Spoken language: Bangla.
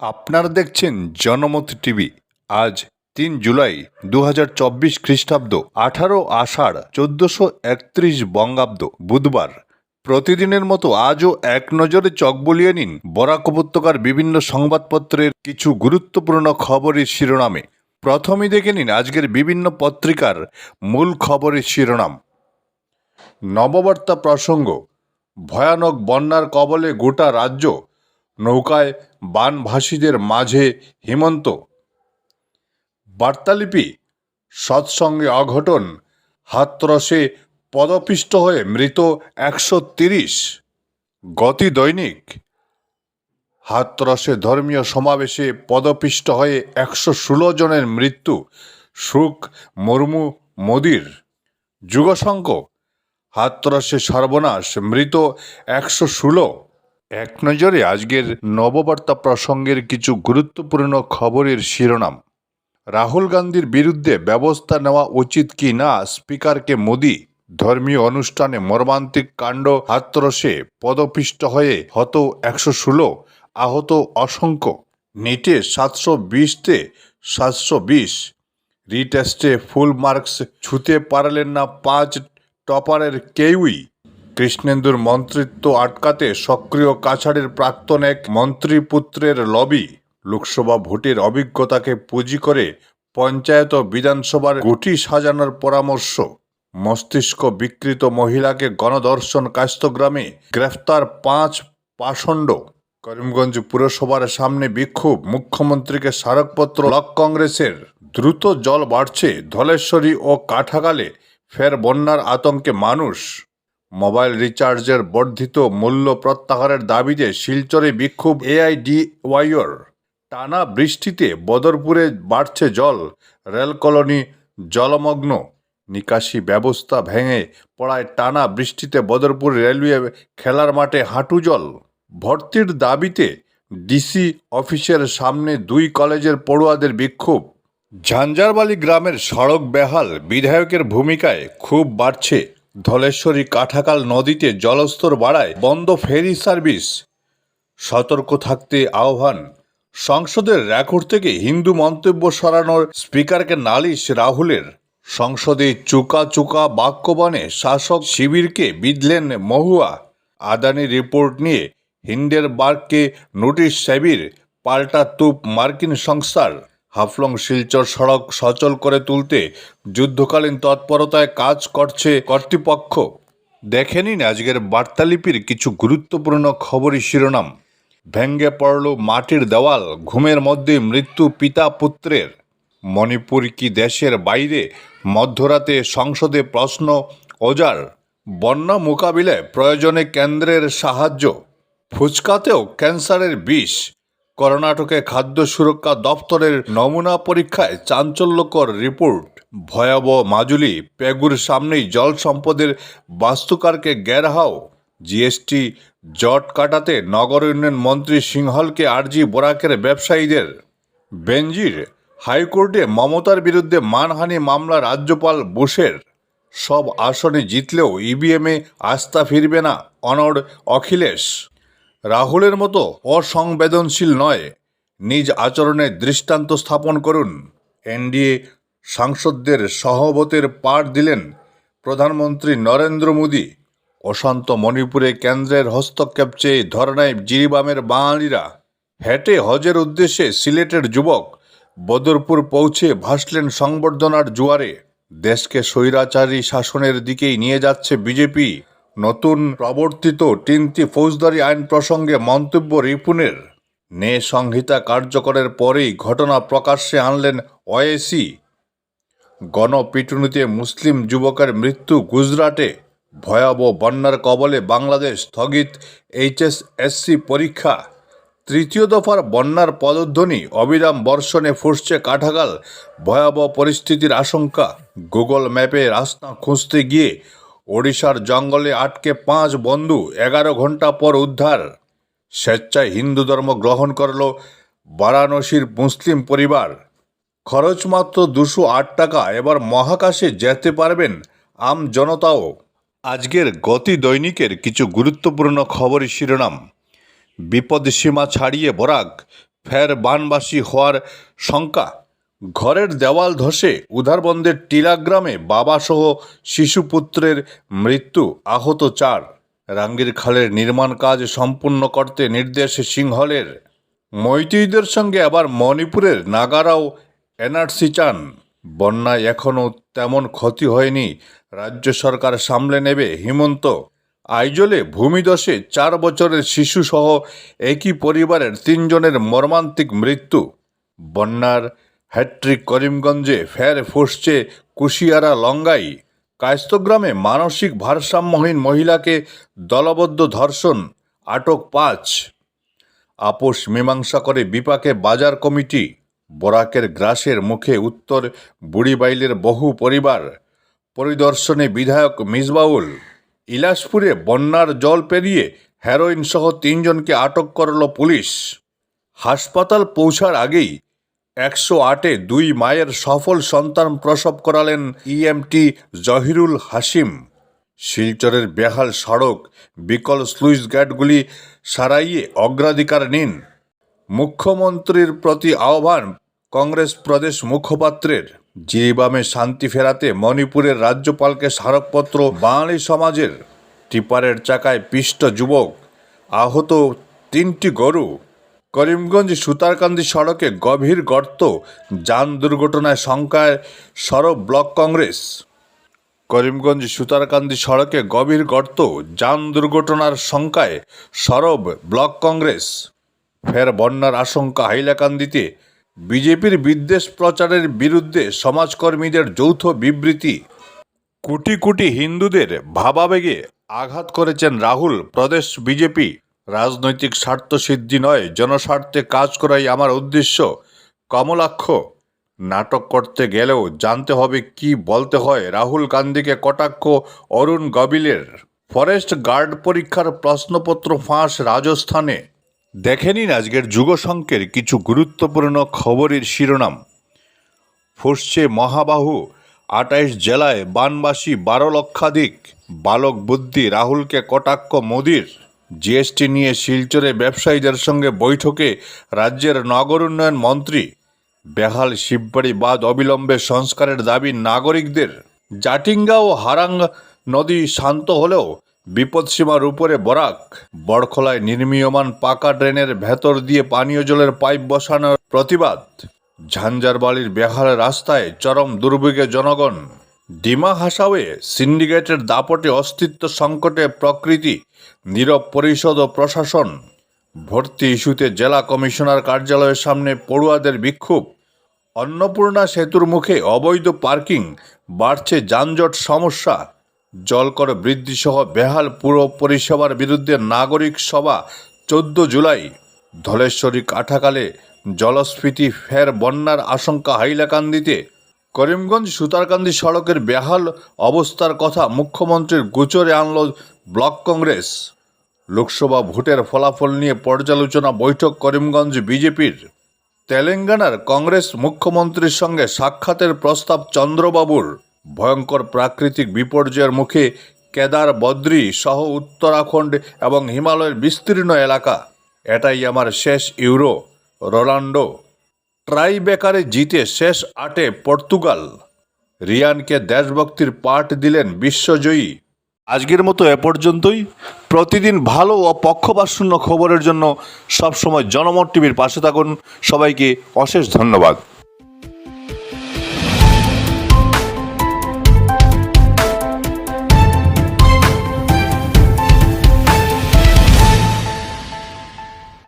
আপনারা দেখছেন জনমত টিভি। আজ তিন জুলাই দু হাজার চব্বিশ খ্রিস্টাব্দ, আঠারো আষাঢ়, চোদ্দশো একত্রিশ বঙ্গাব্দ, বুধবার। প্রতিদিনের মতো আজও এক নজরে চক বলিয়ে নিন বরাক উপত্যকার বিভিন্ন সংবাদপত্রের কিছু গুরুত্বপূর্ণ খবরের শিরোনামে। প্রথমেই দেখে নিন আজকের বিভিন্ন পত্রিকার মূল খবরের শিরোনাম। নববার্তা প্রসঙ্গ, ভয়ানক বন্যার কবলে গোটা রাজ্য নৌকায় বানভাসীদের মাঝে হিমন্ত। বার্তালিপি, সৎসঙ্গে অঘটন, হাতরসে পদপিষ্ট হয়ে মৃত একশো তিরিশ। গতি দৈনিক, হাতরসে ধর্মীয় সমাবেশে পদপিষ্ট হয়ে একশো ষোলো জনের মৃত্যু, সুখ মুর্মু মোদির। যুগশঙ্ক, হাতরসে সর্বনাশ, মৃত একশো ষোলো। এক নজরে আজকের নববার্তা প্রসঙ্গের কিছু গুরুত্বপূর্ণ খবরের শিরোনাম। রাহুল গান্ধীর বিরুদ্ধে ব্যবস্থা নেওয়া উচিত কি না? স্পিকারকে মোদি ধর্মীয় অনুষ্ঠানে মর্মান্তিক কাণ্ড হাতরসে পদপিষ্ট হয়ে হত একশো ষোলো, আহত অসংখ্য, নেটে সাতশো বিশতে সাতশো বিশ। রিটেস্টে ফুল মার্কস ছুতে পারলেন না পাঁচ টপারের কেউই। কৃষ্ণেন্দুর মন্ত্রিত্ব আটকাতে সক্রিয় কাছাড়ের প্রাক্তন এক মন্ত্রীপুত্রের লবি, লোকসভা ভোটের অভিজ্ঞতাকে পুঁজি করে পঞ্চায়েত ও বিধানসভার গুটি সাজানোর পরামর্শ। মস্তিষ্ক বিকৃত মহিলাকে গণধর্ষণ কাস্তগ্রামে গ্রেফতার পাঁচ পাষণ্ড। করিমগঞ্জ পুরসভার সামনে বিক্ষোভ, মুখ্যমন্ত্রীকে স্মারকপত্র, ব্লক কংগ্রেসের দ্রুত জল বাড়ছে, ধলেশ্বরী ও কাঠাগালে ফের বন্যার আতঙ্কে মানুষ। মোবাইল রিচার্জের বর্ধিত মূল্য প্রত্যাহারের দাবিতে শিলচরে বিক্ষোভ এআইডিওয়াইর টানা বৃষ্টিতে বদরপুরে বাড়ছে জল, রেল কলোনি জলমগ্ন। নিকাশি ব্যবস্থা ভেঙে পড়ায় টানা বৃষ্টিতে বদরপুর রেলওয়ে খেলার মাঠে হাঁটু জল। ভর্তির দাবিতে ডিসি অফিসের সামনে দুই কলেজের পড়ুয়াদের বিক্ষোভ। ঝাঞ্ঝারবালি গ্রামের সড়ক বেহাল, বিধায়কের ভূমিকায় খুব বাড়ছে ধলেশ্বরী কাঠাকাল নদীতে জলস্তর বাড়ায় বন্ধ ফেরি সার্ভিস। সতর্ক থাকতে আহ্বান। সংসদের রেকর্ড থেকে হিন্দু মন্তব্য সরানোর স্পিকারকে নালিশ রাহুলের। সংসদে চুকা চুকা বাক্যবাণে শাসক শিবিরকে বিধলেন মহুয়া। আদানি রিপোর্ট নিয়ে হিন্ডেরবার্গকে নোটিশ সেবির পাল্টা তুপ মার্কিন সংস্থার। হাফলং শিলচর সড়ক সচল করে তুলতে যুদ্ধকালীন তৎপরতায় কাজ করছে কর্তৃপক্ষ। দেখে নিন আজকের বার্তালিপির কিছু গুরুত্বপূর্ণ খবরই শিরোনাম। ভেঙ্গে পড়ল মাটির দেওয়াল, ঘুমের মধ্যে মৃত্যু পিতা পুত্রের। মণিপুর কি দেশের বাইরে? মধ্যরাতে সংসদে প্রশ্ন, ওজার, বন্যা মোকাবিলায় প্রয়োজনে কেন্দ্রের সাহায্য। ফুচকাতেও ক্যান্সারের বিষ। কর্ণাটকে খাদ্য সুরক্ষা দপ্তরের নমুনা পরীক্ষায় চাঞ্চল্যকর রিপোর্ট। ভয়াবহ মাজুলি, পেগুর সামনেই জল সম্পদের বাস্তুকারকে গেরহাও জিএসটি জট কাটাতে নগর উন্নয়ন মন্ত্রী সিংহলকে আর্জি বোরাকের ব্যবসায়ীদের। বেঞ্জির হাইকোর্টে মমতার বিরুদ্ধে মানহানি মামলা রাজ্যপাল বুশের সব আসনে জিতলেও ইভিএমে আস্থা ফিরবে না অনড় অখিলেশ। রাহুলের মতো অসংবেদনশীল নয়। নিজ আচরণে দৃষ্টান্ত স্থাপন করুন। এনডিএ সাংসদদের সহবতের পাঠ দিলেন প্রধানমন্ত্রী নরেন্দ্র মোদী। অশান্ত মণিপুরে কেন্দ্রের হস্তক্ষেপ চেয়ে ধর্নায় জিরিবামের বাঙালিরা। হেঁটে হজের উদ্দেশ্যে সিলেটের যুবক বদরপুর পৌঁছে ভাসলেন সংবর্ধনার জোয়ারে। দেশকে স্বৈরাচারী শাসনের দিকেই নিয়ে যাচ্ছে বিজেপি। নতুন প্রবর্তিত তিনটি ফৌজদারি আইন প্রসঙ্গে মন্তব্য রিপুনের। নে সংহিতা কার্যকরের পরেই ঘটনা প্রকাশ্যে আনলেন ওয়েসি গণপিটুনিতে মুসলিম যুবকের মৃত্যু গুজরাটে। ভয়াবহ বন্যার কবলে বাংলাদেশ স্থগিত এইচএসএসসি পরীক্ষা। তৃতীয় দফার বন্যার পদধ্বনি অবিরাম বর্ষণে ফুসছে কাঠাগাল। ভয়াবহ পরিস্থিতির আশঙ্কা। গুগল ম্যাপে রাস্তা খুঁজতে গিয়ে ওড়িশার জঙ্গলে আটকে পাঁচ বন্ধু এগারো ঘণ্টা পর উদ্ধার। স্বেচ্ছায় হিন্দু ধর্ম গ্রহণ করল বারাণসীর মুসলিম পরিবার। খরচ মাত্র দুশো আট টাকা, এবার মহাকাশে যেতে পারবেন আম জনতাও। আজকের গতি দৈনিকের কিছু গুরুত্বপূর্ণ খবরের শিরোনাম। বিপদসীমা ছাড়িয়ে বরাক, ফের বানবাসী হওয়ার শঙ্কা। ঘরের দেওয়াল ধসে উধারবন্দের টিলাগ্রামে বাবাসহ শিশুপুত্রের মৃত্যু, আহত চার। রাঙ্গির খালের নির্মাণ কাজ সম্পূর্ণ করতে নির্দেশ সিংহলের। মৈত্রীদের সঙ্গে আবার মণিপুরের নাগারাও এনআরসি চান। বন্যায় এখনও তেমন ক্ষতি হয়নি। রাজ্য সরকার সামলে নেবে হিমন্ত। আইজলে ভূমিদশে চার বছরের শিশুসহ একই পরিবারের তিনজনের মর্মান্তিক মৃত্যু। বন্যার হ্যাট্রিক করিমগঞ্জে ফের ফুসছে কুশিয়ারা লঙ্গাই। কায়স্তগ্রামে মানসিক ভারসাম্যহীন মহিলাকে দলবদ্ধ ধর্ষণ, আটক পাঁচ। আপোষ মীমাংসা করে বিপাকে বাজার কমিটি, বরাকের গ্রাসের মুখে উত্তর বুড়িবাইলের বহু পরিবার। পরিদর্শনে বিধায়ক মিসবাউল, ইলাসপুরে বন্যার জল পেরিয়ে হেরোইন সহ তিনজনকে আটক করল পুলিশ। হাসপাতাল পৌঁছার আগেই একশো আটে দুই মায়ের সফল সন্তান প্রসব করালেন ইএমটি জহিরুল হাসিম শিলচরের বেহাল সড়ক, বিকল স্লুইস গেটগুলি সারাইয়ে অগ্রাধিকার নিন। মুখ্যমন্ত্রীর প্রতি আহ্বান কংগ্রেস প্রদেশ মুখপাত্রের। জিরিবামে শান্তি ফেরাতে মণিপুরের রাজ্যপালকে স্মারকপত্র, বাঙালি সমাজের টিপারের চাকায় পিষ্ট যুবক, আহত তিনটি গরু করিমগঞ্জ সুতারকান্দি সড়কে গভীর গর্ত, যান দুর্ঘটনায় শঙ্কায় সরব ব্লক কংগ্রেস। করিমগঞ্জ সুতারকান্দি সড়কে গভীর গর্ত, যান দুর্ঘটনার শঙ্কায় সরব ব্লক কংগ্রেস। ফের বন্যার আশঙ্কা হাইলাকান্দিতে, বিজেপির বিদ্বেষ প্রচারের বিরুদ্ধে সমাজকর্মীদের যৌথ বিবৃতি। কোটি কোটি হিন্দুদের ভাবাবেগে আঘাত করেছেন রাহুল, প্রদেশ বিজেপি। রাজনৈতিক স্বার্থ সিদ্ধি নয়, জনস্বার্থে কাজ করাই আমার উদ্দেশ্য। কমলাক্ষ, নাটক করতে গেলেও জানতে হবে কি বলতে হয় রাহুল গান্ধীকে কটাক্ষ অরুণ গবিলের। ফরেস্ট গার্ড পরীক্ষার প্রশ্নপত্র ফাঁস রাজস্থানে। দেখে নিন আজকের যুগসংকের কিছু গুরুত্বপূর্ণ খবরের শিরোনাম। ফুসছে মহাবাহু আটাইশ জেলায় বানবাসী বারো লক্ষাধিক বালক বুদ্ধি রাহুলকে কটাক্ষ মোদির। জিএসটি নিয়ে শিলচরে ব্যবসায়ীদের সঙ্গে বৈঠকে রাজ্যের নগর উন্নয়ন মন্ত্রী বেহাল শিববাড়ি বাদ অবিলম্বে সংস্কারের দাবি নাগরিকদের। জাটিঙ্গা ও হারাং নদী শান্ত হলেও বিপদসীমার উপরে বরাক। বড়খলায় নির্মীয়মান পাকা ড্রেনের ভেতর দিয়ে পানীয় জলের পাইপ বসানোর প্রতিবাদ। ঝাঞ্ঝারবাড়ির বেহাল রাস্তায় চরম দুর্ভোগে জনগণ। ডিমা হাসাওয়ে সিন্ডিকেটের দাপটে অস্তিত্ব সংকটে প্রকৃতি, নীরব পরিষদ ও প্রশাসন। ভর্তি ইস্যুতে জেলা কমিশনার কার্যালয়ের সামনে পড়ুয়াদের বিক্ষোভ। অন্নপূর্ণা সেতুর মুখে অবৈধ পার্কিং, বাড়ছে যানজট সমস্যা। জলকর বৃদ্ধিসহ বেহাল পুর পরিষেবার বিরুদ্ধে নাগরিক সভা চোদ্দ জুলাই। ধলেশ্বরী কাঠাকালে জলস্ফীতি, ফের বন্যার আশঙ্কা হাইলাকান্দিতে। করিমগঞ্জ সুতারকান্দি সড়কের বেহাল অবস্থার কথা মুখ্যমন্ত্রীর গোচরে আনল ব্লক কংগ্রেস। লোকসভা ভোটের ফলাফল নিয়ে পর্যালোচনা বৈঠক করিমগঞ্জ বিজেপির। তেলেঙ্গানার কংগ্রেস মুখ্যমন্ত্রীর সঙ্গে সাক্ষাতের প্রস্তাব চন্দ্রবাবুর। ভয়ঙ্কর প্রাকৃতিক বিপর্যয়ের মুখে কেদার, বদ্রি সহ উত্তরাখণ্ড এবং হিমালয়ের বিস্তীর্ণ এলাকা। এটাই আমার শেষ ইউরো। রোনাল্ডো। ট্রাইবেকারে জিতে শেষ আটে পর্তুগাল। রিয়ানকে দেশভক্তির পাঠ দিলেন বিশ্বজয়ী। আজকের মতো এ পর্যন্তই। প্রতিদিন ভালো ও পক্ষপাতশূন্য খবরের জন্য সবসময় জনমত টিভির পাশে থাকুন। সবাইকে অশেষ ধন্যবাদ।